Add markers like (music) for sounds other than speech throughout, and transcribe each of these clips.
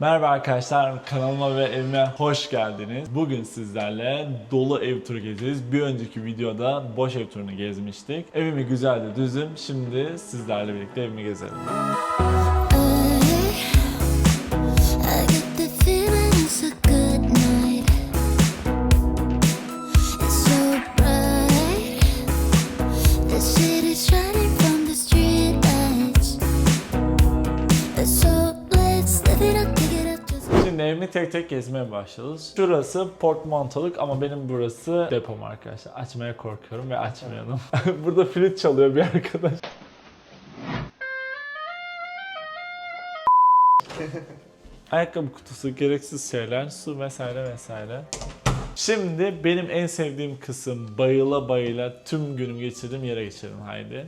Merhaba arkadaşlar, kanalıma ve evime hoş geldiniz. Bugün sizlerle dolu ev turu gezeceğiz. Bir önceki videoda boş ev turunu gezmiştik. Evimi güzeldi düzüm. Şimdi sizlerle birlikte evimi gezelim. I evimi tek tek gezmeye başlıyoruz. Şurası portmantolik ama benim burası depom arkadaşlar. Açmaya korkuyorum ve açmayalım. (laughs) Burada flüt çalıyor bir arkadaş. (laughs) Ayakkabı kutusu, gereksiz şeyler, su vesaire vesaire. Şimdi benim en sevdiğim kısım bayıla bayıla tüm günüm geçirdiğim yere geçelim haydi.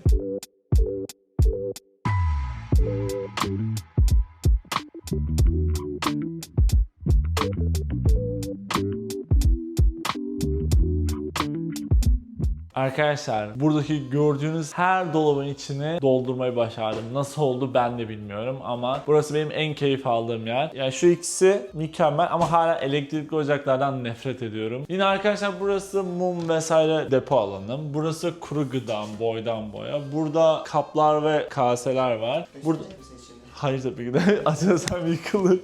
Arkadaşlar buradaki gördüğünüz her dolabın içini doldurmayı başardım. Nasıl oldu ben de bilmiyorum ama burası benim en keyif aldığım yer. Yani şu ikisi mükemmel ama hala elektrikli ocaklardan nefret ediyorum. Yine arkadaşlar burası mum vesaire depo alanım. Burası kuru gıdam boydan boya. Burada kaplar ve kaseler var. Burada Hayır tabii ki de (laughs) açarsam yıkılır.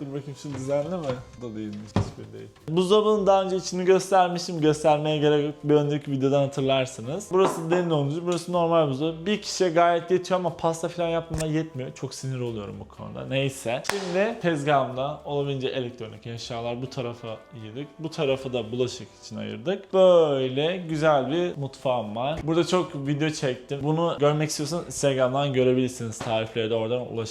Dur bakayım şu düzenli mi? Bu da değilmiş hiçbir değil. Buzdolabının daha önce içini göstermiştim. Göstermeye gerek yok. Bir önceki videodan hatırlarsınız. Burası derin dondurucu, burası normal buzdolabı. Bir kişiye gayet yetiyor ama pasta falan yapmama yetmiyor. Çok sinir oluyorum bu konuda. Neyse. Şimdi tezgahımda olabildiğince elektronik eşyalar bu tarafa yedik. Bu tarafı da bulaşık için ayırdık. Böyle güzel bir mutfağım var. Burada çok video çektim. Bunu görmek istiyorsanız Instagram'dan görebilirsiniz. Tarifleri de oradan ulaşabilirsiniz.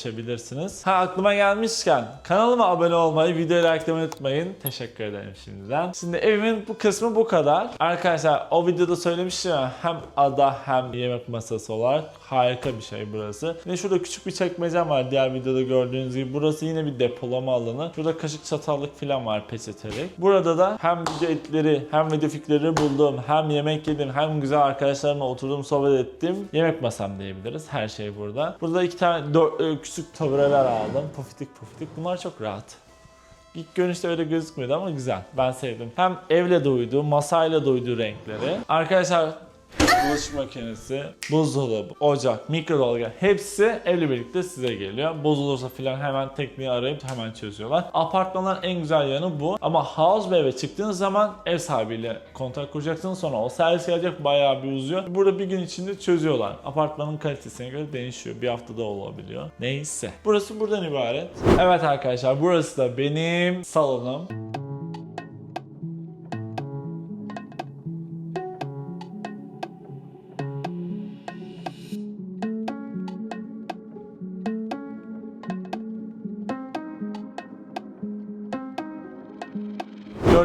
Ha aklıma gelmişken kanalıma abone olmayı, videoyu likelamayı unutmayın. Teşekkür ederim şimdiden. Şimdi evimin bu kısmı bu kadar. Arkadaşlar o videoda söylemiştim ya hem ada hem yemek masası olarak harika bir şey burası. Yine şurada küçük bir çekmecem var diğer videoda gördüğünüz gibi. Burası yine bir depolama alanı. Şurada kaşık çatallık falan var peçetelik. Burada da hem video etleri hem video fikirleri buldum. Hem yemek yedim hem güzel arkadaşlarımla oturdum sohbet ettim. Yemek masam diyebiliriz. Her şey burada. Burada iki tane dört, e, küçük tabureler aldım. Pufidik pufidik. Bunlar çok rahat. İlk görünüşte öyle gözükmüyordu ama güzel. Ben sevdim. Hem evle de uydu, masayla da uydu renkleri. Arkadaşlar bulaşık makinesi, buzdolabı, ocak, mikrodalga hepsi evle birlikte size geliyor. Bozulursa filan hemen tekniği arayıp hemen çözüyorlar. Apartmanların en güzel yanı bu. Ama house bir eve çıktığınız zaman ev sahibiyle kontak kuracaksınız sonra o servis gelecek bayağı bir uzuyor. Burada bir gün içinde çözüyorlar. Apartmanın kalitesine göre değişiyor. Bir haftada olabiliyor. Neyse. Burası buradan ibaret. Evet arkadaşlar burası da benim salonum.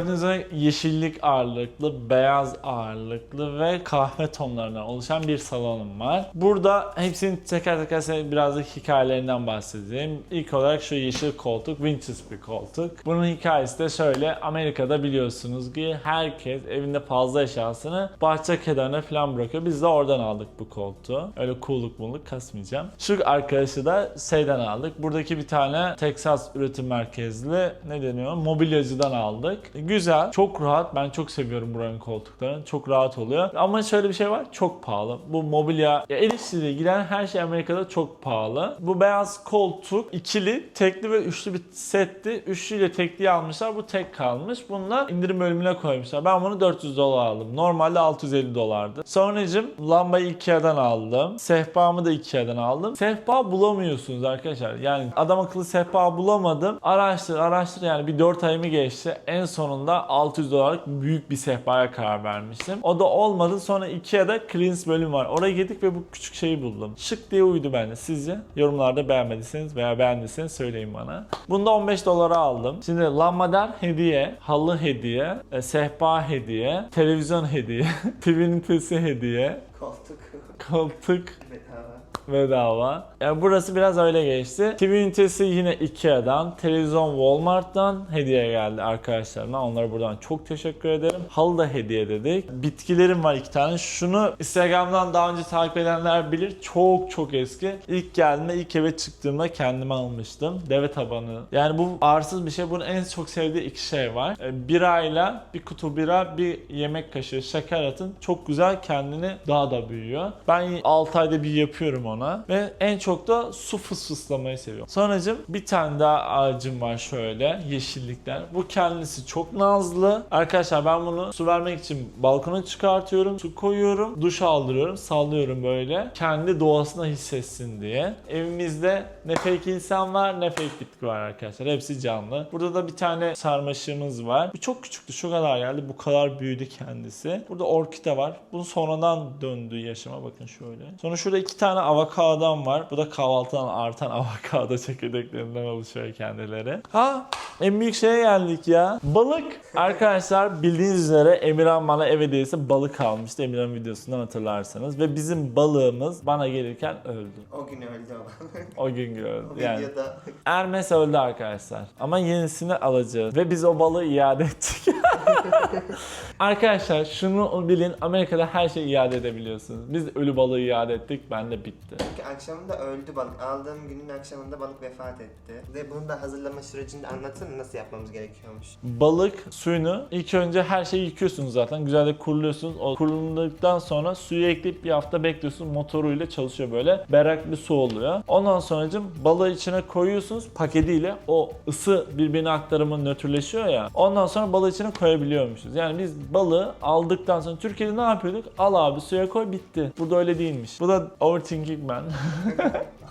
Üzere yeşillik ağırlıklı, beyaz ağırlıklı ve kahve tonlarından oluşan bir salonum var. Burada hepsini teker teker size birazcık hikayelerinden bahsedeyim. İlk olarak şu yeşil koltuk, vintage bir koltuk. Bunun hikayesi de şöyle. Amerika'da biliyorsunuz ki herkes evinde fazla eşyasını bahçe kenarına falan bırakıyor. Biz de oradan aldık bu koltuğu. Öyle cool'luk mulluk kasmayacağım. Şu arkadaşı da şeyden aldık. Buradaki bir tane Texas üretim merkezli ne deniyor? Mobilyacıdan aldık. Güzel, çok rahat. Ben çok seviyorum buranın koltuklarını. Çok rahat oluyor. Ama şöyle bir şey var. Çok pahalı. Bu mobilya, ya el giden her şey Amerika'da çok pahalı. Bu beyaz koltuk ikili, tekli ve üçlü bir setti. Üçlü ile tekliyi almışlar. Bu tek kalmış. Bunlar indirim bölümüne koymuşlar. Ben bunu 400 dolar aldım. Normalde 650 dolardı. Sonracım lambayı Ikea'dan aldım. Sehpamı da Ikea'dan aldım. Sehpa bulamıyorsunuz arkadaşlar. Yani adam akıllı sehpa bulamadım. Araştır araştır yani bir 4 ayımı geçti. En sonunda 600 dolarlık büyük bir sehpaya karar vermiştim. O da olmadı. Sonra Ikea'da Cleans bölüm var. Oraya gittik ve bu küçük şeyi buldum. Şık diye uydu bende. Sizce? Yorumlarda beğenmediyseniz veya beğendiyseniz söyleyin bana. Bunu da 15 dolara aldım. Şimdi lambader hediye, halı hediye, e, sehpa hediye, televizyon hediye, (laughs) TV ünitesi hediye, Koltuk koltuk bedava. Yani burası biraz öyle geçti. TV ünitesi yine Ikea'dan, televizyon Walmart'tan hediye geldi arkadaşlarıma. Onlara buradan çok teşekkür ederim. Halı da hediye dedik. Bitkilerim var iki tane. Şunu Instagram'dan daha önce takip edenler bilir. Çok çok eski. İlk geldiğimde ilk eve çıktığımda kendime almıştım. Deve tabanı. Yani bu arsız bir şey. Bunun en çok sevdiği iki şey var. E, Birayla bir kutu bira, bir yemek kaşığı şeker atın. Çok güzel kendini daha da büyüyor. Ben 6 ayda bir yapıyorum ona. Ve en çok da su fısfıslamayı seviyorum. Sonracım bir tane daha ağacım var şöyle. Yeşillikler. Bu kendisi çok nazlı. Arkadaşlar ben bunu su vermek için balkona çıkartıyorum. Su koyuyorum. Duş aldırıyorum. Sallıyorum böyle. Kendi doğasına hissetsin diye. Evimizde ne fake insan var ne fake bitki var arkadaşlar. Hepsi canlı. Burada da bir tane sarmaşığımız var. Bu çok küçüktü. Şu kadar geldi. Bu kadar büyüdü kendisi. Burada orkide var. Bunu sonradan döndü yaşama. Bakın şöyle. Sonra şurada iki tane avokadom var. Bu da kahvaltıdan artan (laughs) avokado çekirdeklerinden oluşuyor kendileri. Ha en büyük şeye geldik ya. Balık. Arkadaşlar bildiğiniz üzere Emirhan bana ev hediyesi balık almıştı. Emirhan videosundan hatırlarsanız. Ve bizim balığımız bana gelirken öldü. O gün öldü o. O gün gördü. o Yani videoda Hermes öldü arkadaşlar. Ama yenisini alacağız. Ve biz o balığı iade ettik. (laughs) arkadaşlar şunu bilin. Amerika'da her şeyi iade edebiliyorsunuz. Biz ölü balığı iade ettik. Ben de bitti. Çünkü akşamında öldü balık. Aldığım günün akşamında balık vefat etti. Ve bunu da hazırlama sürecinde anlatır mı nasıl yapmamız gerekiyormuş? Balık suyunu ilk önce her şeyi yıkıyorsunuz zaten. Güzelce kuruluyorsunuz. O kurulunduktan sonra suyu ekleyip bir hafta bekliyorsunuz. Motoruyla çalışıyor böyle. Berrak bir su oluyor. Ondan sonracım balığı içine koyuyorsunuz paketiyle. O ısı birbirine aktarımı nötrleşiyor ya. Ondan sonra balığı içine koyabiliyormuşuz. Yani biz balığı aldıktan sonra Türkiye'de ne yapıyorduk? Al abi suya koy bitti. Burada öyle değilmiş. Bu da overthinking gig man.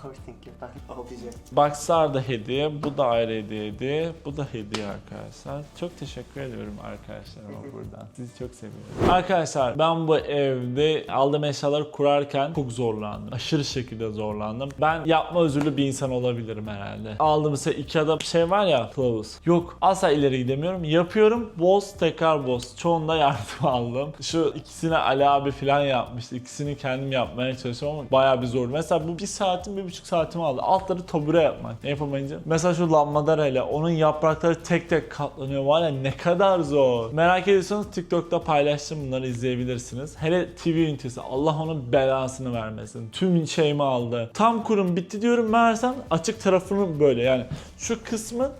Overthinking ben olacak. Boxlar da hediye, bu da ayrı hediyeydi. Bu da hediye arkadaşlar. Çok teşekkür ediyorum arkadaşlarıma buradan. Sizi çok seviyorum. Arkadaşlar ben bu evde aldığım eşyaları kurarken çok zorlandım. Aşırı şekilde zorlandım. Ben yapma özürlü bir insan olabilirim herhalde. Aldığım mesela Ikea'da bir şey var ya kılavuz. Yok asla ileri gidemiyorum. Yapıyorum boz tekrar boz. Çoğunda yardım (laughs) aldım. Şu ikisini Ali abi falan yapmıştı. İkisini kendim yapmaya çalışıyorum ama bayağı bir zor. Mesela bu bir saatim bir buçuk saatimi aldı. Altları tabure yapmak. Ne yapamayınca? Mesela şu lambader hele onun yaprakları tek tek katlanıyor. Var ya ne kadar zor. Merak ediyorsanız TikTok'ta paylaştım bunları izleyebilirsiniz. Hele TV ünitesi Allah onun belasını vermesin. Tüm şeyimi aldı. Tam kurum bitti diyorum meğersem açık tarafını böyle yani şu kısmı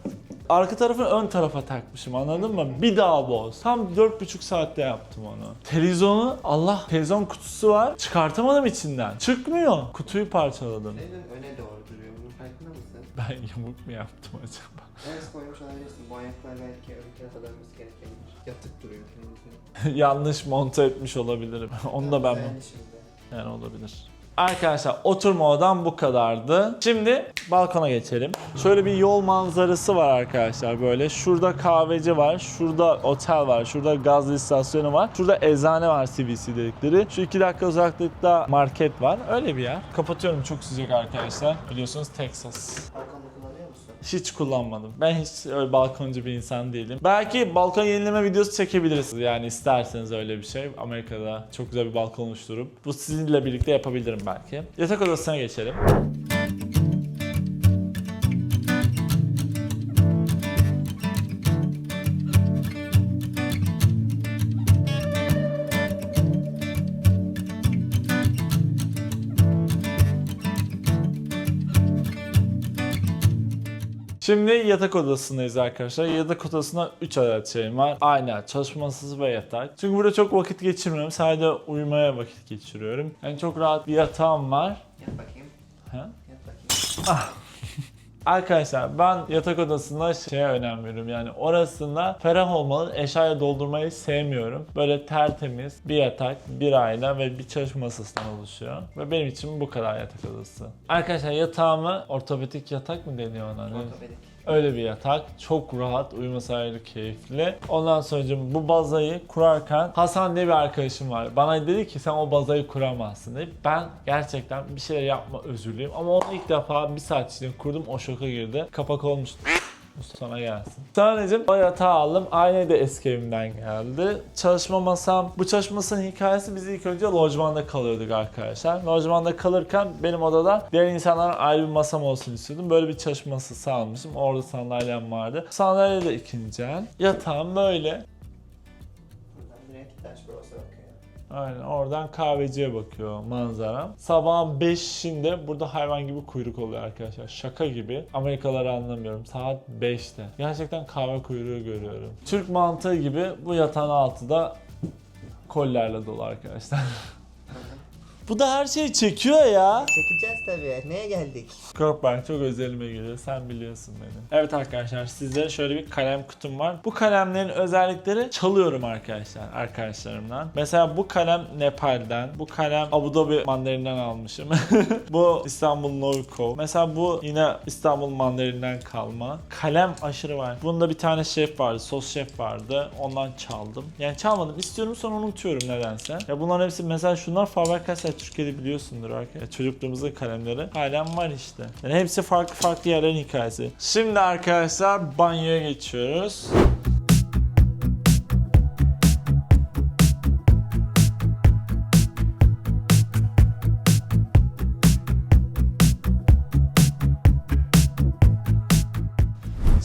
arka tarafını ön tarafa takmışım anladın mı? Bir daha boz. Tam 4,5 saatte yaptım onu. Televizyonu Allah televizyon kutusu var. Çıkartamadım içinden. Çıkmıyor. Kutuyu parçaladım. Elin öne doğru duruyor. Bunun farkında mısın? Ben yamuk mu yaptım acaba? Ters koymuş olabilirsin. Bu ayaklar belki öbür tarafa dönmesi gerekenmiş. Yatık duruyor kendisi. (laughs) Yanlış monte etmiş olabilirim. (laughs) Onu da ben Güzeldi şimdi. yani olabilir. Arkadaşlar oturma odam bu kadardı. Şimdi balkona geçelim. Şöyle bir yol manzarası var arkadaşlar böyle. Şurada kahveci var, şurada otel var, şurada gaz istasyonu var. Şurada eczane var CBC dedikleri. Şu iki dakika uzaklıkta market var. Öyle bir yer. Kapatıyorum çok sıcak arkadaşlar. Biliyorsunuz Texas. Musun? Hiç kullanmadım. Ben hiç öyle balkoncu bir insan değilim. Belki balkon yenileme videosu çekebiliriz. Yani isterseniz öyle bir şey. Amerika'da çok güzel bir balkon oluşturup bu sizinle birlikte yapabilirim belki. Yatak odasına geçelim. Şimdi yatak odasındayız arkadaşlar. Yatak odasında 3 adet şeyim var. Ayna, çalışma masası ve yatak. Çünkü burada çok vakit geçirmiyorum. Sadece uyumaya vakit geçiriyorum. Yani çok rahat bir yatağım var. Yat bakayım. Ha? Yat bakayım. Arkadaşlar ben yatak odasında şeye önem veriyorum. Yani orasında ferah olmalı. Eşyaya doldurmayı sevmiyorum. Böyle tertemiz bir yatak, bir ayna ve bir çalışma masasından oluşuyor. Ve benim için bu kadar yatak odası. Arkadaşlar yatağımı ortopedik yatak mı deniyor ona? Ortopedik. Öyle bir yatak. Çok rahat. Uyuması ayrı keyifli. Ondan sonra bu bazayı kurarken Hasan diye bir arkadaşım var. Bana dedi ki sen o bazayı kuramazsın dedi. Ben gerçekten bir şeyler yapma özürlüyüm. Ama onu ilk defa bir saat içinde kurdum. O şoka girdi. Kapak olmuştu. Sana gelsin. Sonracım o yatağı aldım. Aynı da eski evimden geldi. Çalışma masam. Bu çalışma masanın hikayesi biz ilk önce lojmanda kalıyorduk arkadaşlar. Lojmanda kalırken benim odada diğer insanların ayrı bir masam olsun istiyordum. Böyle bir çalışma masası almıştım. Orada sandalyem vardı. Sandalye de ikinci el. Yatağım böyle. Aynen oradan kahveciye bakıyor manzara. Sabahın 5'inde burada hayvan gibi kuyruk oluyor arkadaşlar. Şaka gibi. Amerikalıları anlamıyorum. Saat 5'te. Gerçekten kahve kuyruğu görüyorum. Türk mantığı gibi bu yatağın altı da kollerle dolu arkadaşlar. (laughs) bu da her şeyi çekiyor ya. Çekeceğiz tabii. Neye geldik? Korkma çok özelime geliyor. Sen biliyorsun beni. Evet arkadaşlar sizde şöyle bir kalem kutum var. Bu kalemlerin özellikleri çalıyorum arkadaşlar arkadaşlarımdan. Mesela bu kalem Nepal'den. Bu kalem Abu Dhabi mandarinden almışım. (laughs) bu İstanbul Novikov. Mesela bu yine İstanbul mandarinden kalma. Kalem aşırı var. Bunda bir tane şef vardı. Sos şef vardı. Ondan çaldım. Yani çalmadım. İstiyorum sonra unutuyorum nedense. Ya bunların hepsi mesela şunlar Faber-Castell Türkiye'de biliyorsundur arkadaşlar. Çocukluğumuzun kalemleri. Halen var işte. Yani hepsi farklı farklı yerlerin hikayesi. Şimdi arkadaşlar banyoya geçiyoruz.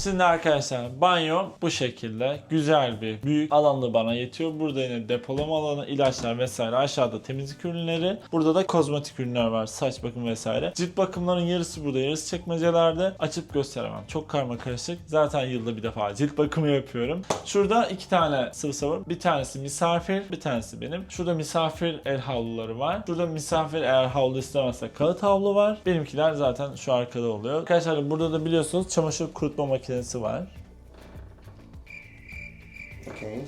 Şimdi arkadaşlar banyo bu şekilde güzel bir büyük alanlı bana yetiyor. Burada yine depolama alanı, ilaçlar vesaire. Aşağıda temizlik ürünleri. Burada da kozmetik ürünler var. Saç bakım vesaire. Cilt bakımların yarısı burada, yarısı çekmecelerde. Açıp gösteremem. Çok karma karışık. Zaten yılda bir defa cilt bakımı yapıyorum. Şurada iki tane sıvı sabun. Bir tanesi misafir, bir tanesi benim. Şurada misafir el havluları var. Şurada misafir eğer havlu istemezse kağıt havlu var. Benimkiler zaten şu arkada oluyor. Arkadaşlar burada da biliyorsunuz çamaşır kurutma makinesi var. Okey.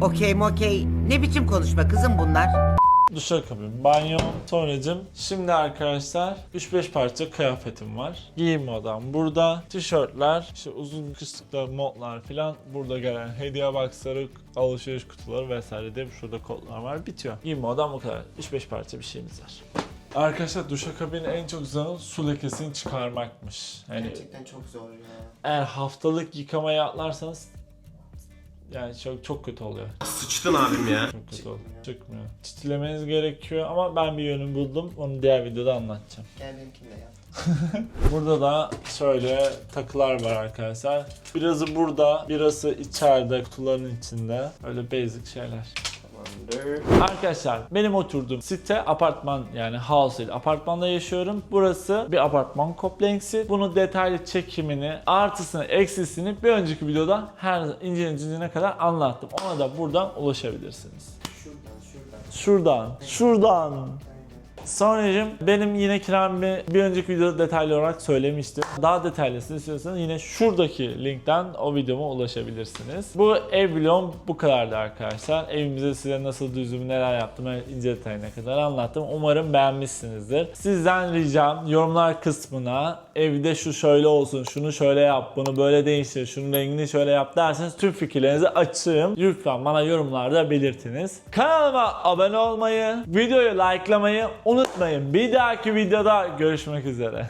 Okey mokey. Ne biçim konuşma kızım bunlar? Duşakabin, banyo, sonracım. Şimdi arkadaşlar 3-5 parça kıyafetim var. Giyim odam burada. Tişörtler, işte uzun kışlıklar, modlar filan. Burada gelen hediye boxları, alışveriş kutuları vesaire de şurada kodlar var. Bitiyor. Giyim odam bu kadar. 3-5 parça bir şeyimiz var. Arkadaşlar duşakabinin en çok zorun su lekesini çıkarmakmış. Yani Gerçekten çok zor ya. eğer haftalık yıkamaya atlarsanız yani çok çok kötü oluyor. Sıçtın abim ya. Çok kötü oluyor. Çıkmıyor. Çıkmıyor. Çitilemeniz gerekiyor ama ben bir yönünü buldum. Onu diğer videoda anlatacağım. Gel benimkini de yap. (laughs) Burada da şöyle takılar var arkadaşlar. Birazı burada, birası içeride kutuların içinde. Öyle basic şeyler. Tamamdır. Arkadaşlar benim oturduğum site apartman yani house değil apartmanda yaşıyorum. Burası bir apartman kompleksi. Bunu detaylı çekimini, artısını, eksisini bir önceki videoda her ince incine kadar anlattım. Ona da buradan ulaşabilirsiniz. Şuradan şuradan. Şuradan, şuradan. Sonracığım benim yine kiramı bir önceki videoda detaylı olarak söylemiştim. Daha detaylısını istiyorsanız yine şuradaki linkten o videoma ulaşabilirsiniz. Bu ev vlogum bu kadardı arkadaşlar. Evimize size nasıl düzümü neler yaptım ince detayına kadar anlattım. Umarım beğenmişsinizdir. Sizden ricam yorumlar kısmına evde şu şöyle olsun, şunu şöyle yap, bunu böyle değiştir, şunun rengini şöyle yap derseniz tüm fikirlerinizi açığım. Lütfen bana yorumlarda belirtiniz. Kanalıma abone olmayı, videoyu likelamayı unutmayın. Bir dahaki videoda görüşmek üzere.